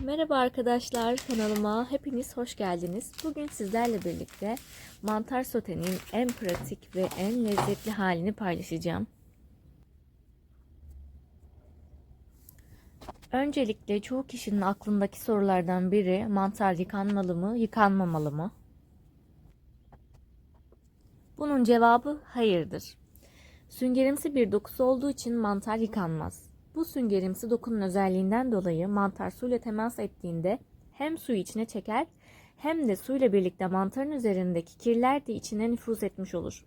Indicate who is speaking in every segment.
Speaker 1: Merhaba arkadaşlar kanalıma hepiniz hoş geldiniz. Bugün sizlerle birlikte mantar sotenin en pratik ve en lezzetli halini paylaşacağım. Öncelikle çoğu kişinin aklındaki sorulardan biri mantar yıkanmalı mı, yıkanmamalı mı? Bunun cevabı hayırdır. Süngerimsi bir dokusu olduğu için mantar yıkanmaz. Bu süngerimsi dokunun özelliğinden dolayı mantar suyla temas ettiğinde hem suyu içine çeker hem de suyla birlikte mantarın üzerindeki kirler de içine nüfuz etmiş olur.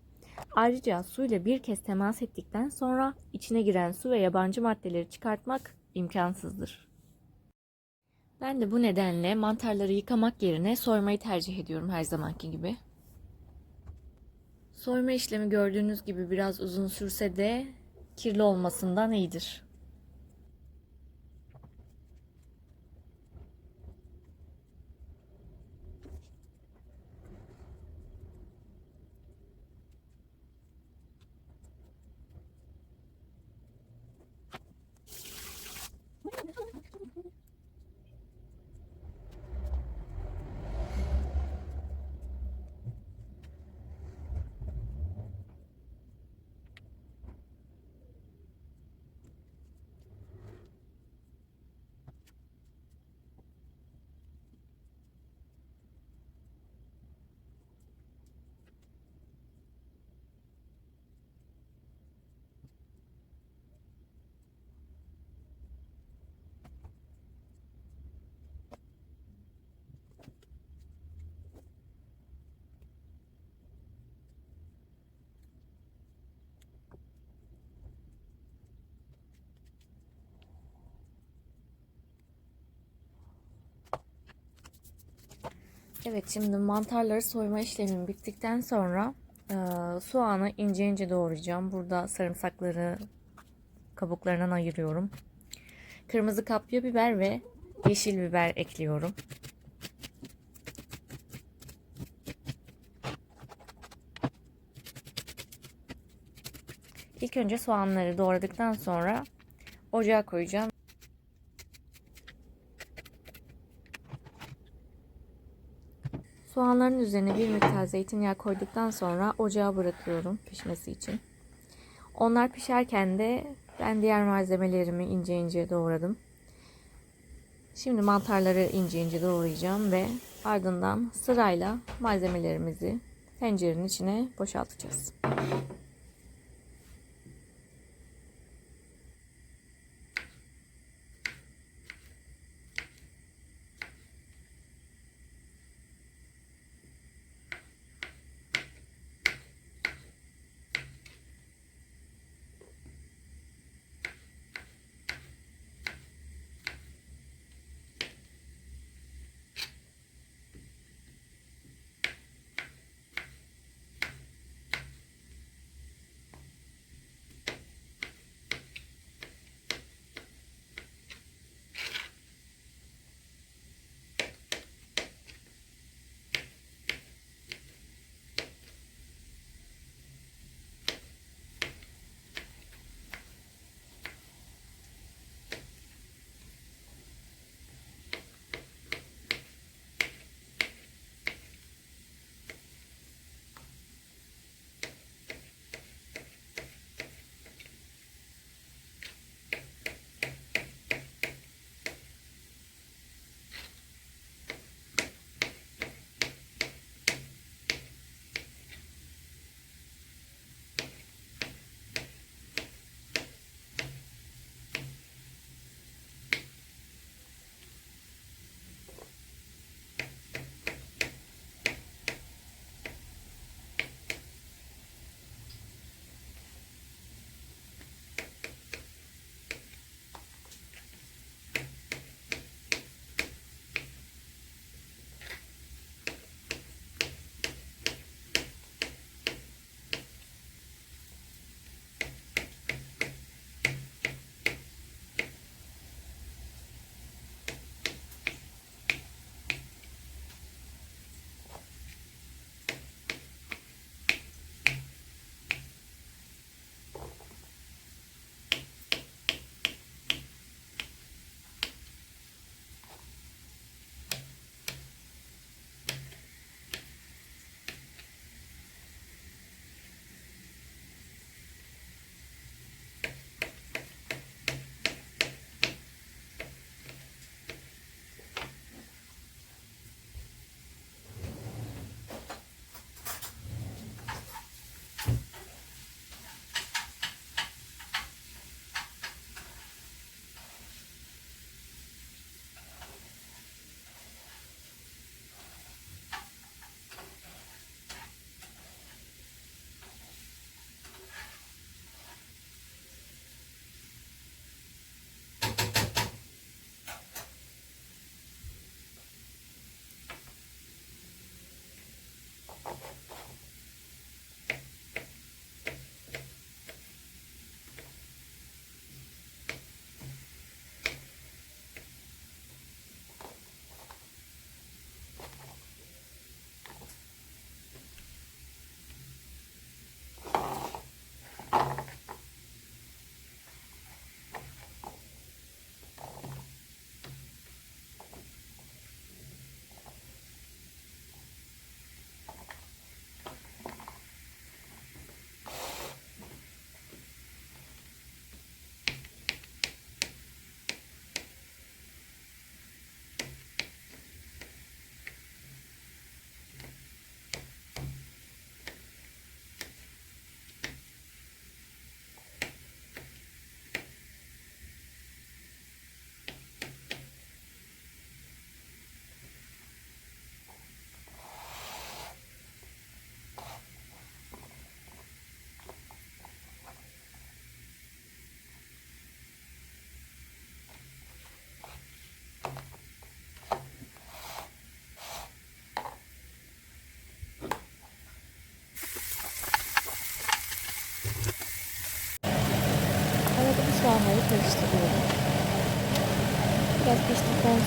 Speaker 1: Ayrıca suyla bir kez temas ettikten sonra içine giren su ve yabancı maddeleri çıkartmak imkansızdır. Ben de bu nedenle mantarları yıkamak yerine soymayı tercih ediyorum her zamanki gibi. Soyma işlemi gördüğünüz gibi biraz uzun sürse de kirli olmasından iyidir. Evet şimdi mantarları soyma işlemim bittikten sonra e, soğanı ince ince doğrayacağım. Burada sarımsakları kabuklarından ayırıyorum. Kırmızı kapya biber ve yeşil biber ekliyorum. İlk önce soğanları doğradıktan sonra ocağa koyacağım. Soğanların üzerine bir miktar zeytinyağı koyduktan sonra ocağa bırakıyorum pişmesi için. Onlar pişerken de ben diğer malzemelerimi ince ince doğradım. Şimdi mantarları ince ince doğrayacağım ve ardından sırayla malzemelerimizi tencerenin içine boşaltacağız.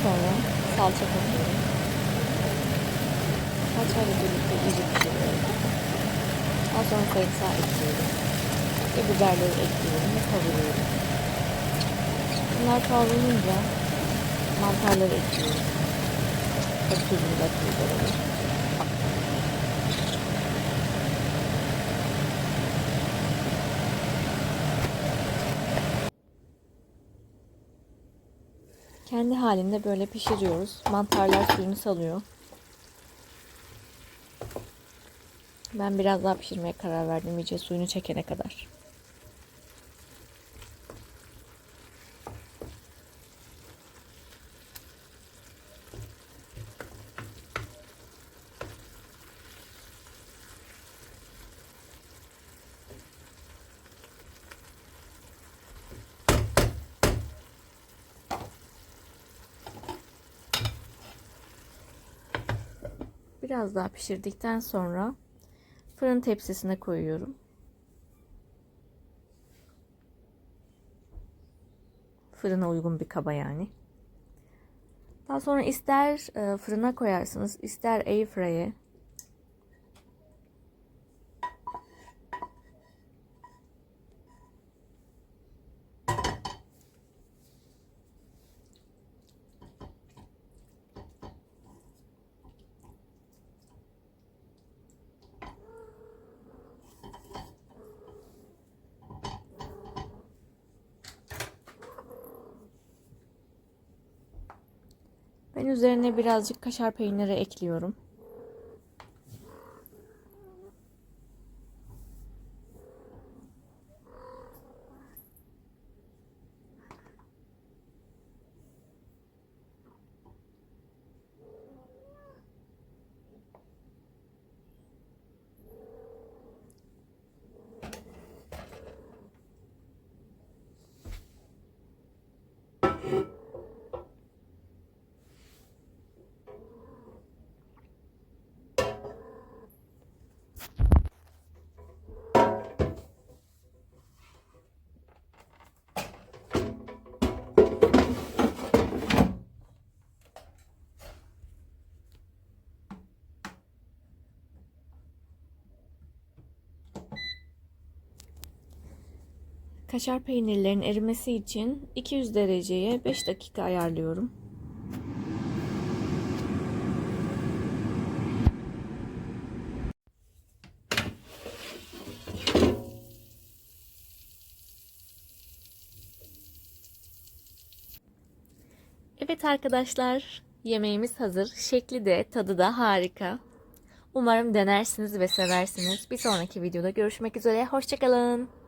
Speaker 1: Sonra salça koyuyorum. Salçayla birlikte iyice pişiriyorum. Daha sonra sarımsağı ekliyorum. Ve biberleri ekliyorum ve kavuruyorum. Bunlar kavrulunca mantarları ekliyorum. Tuzunu da ekliyorum. Kendi halinde böyle pişiriyoruz. Mantarlar suyunu salıyor. Ben biraz daha pişirmeye karar verdim iyice suyunu çekene kadar. Biraz daha pişirdikten sonra fırın tepsisine koyuyorum. Fırına uygun bir kaba yani. Daha sonra ister e, fırına koyarsınız, ister airfryer'e. Ben üzerine birazcık kaşar peyniri ekliyorum. Kaşar peynirlerin erimesi için 200 dereceye 5 dakika ayarlıyorum. Evet arkadaşlar, yemeğimiz hazır. Şekli de, tadı da harika. Umarım denersiniz ve seversiniz. Bir sonraki videoda görüşmek üzere. Hoşçakalın.